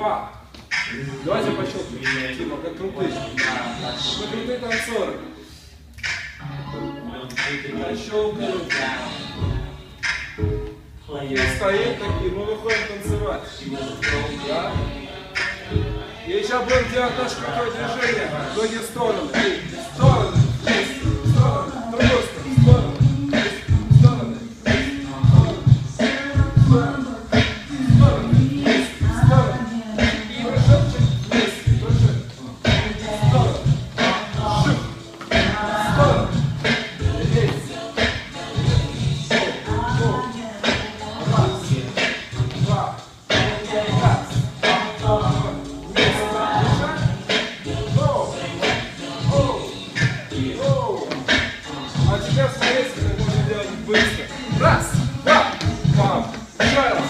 Два. Давайте пощелкаем. Типа, как крутые. Мы крутые танцоры. Пощелкаем. И Стоит такие, мы выходим танцевать. Да? И сейчас будем делать наше крутое движение. В другие стороны. Стороны. сейчас смотрите, мы делать быстро. Раз, два, пам, пожалуйста.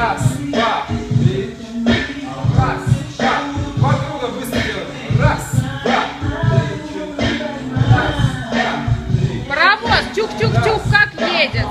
Раз, два, три. Раз, два. Два круга быстро делаем. Раз, два, три. Раз, два, три. Паровоз чух-чух-чух как едет.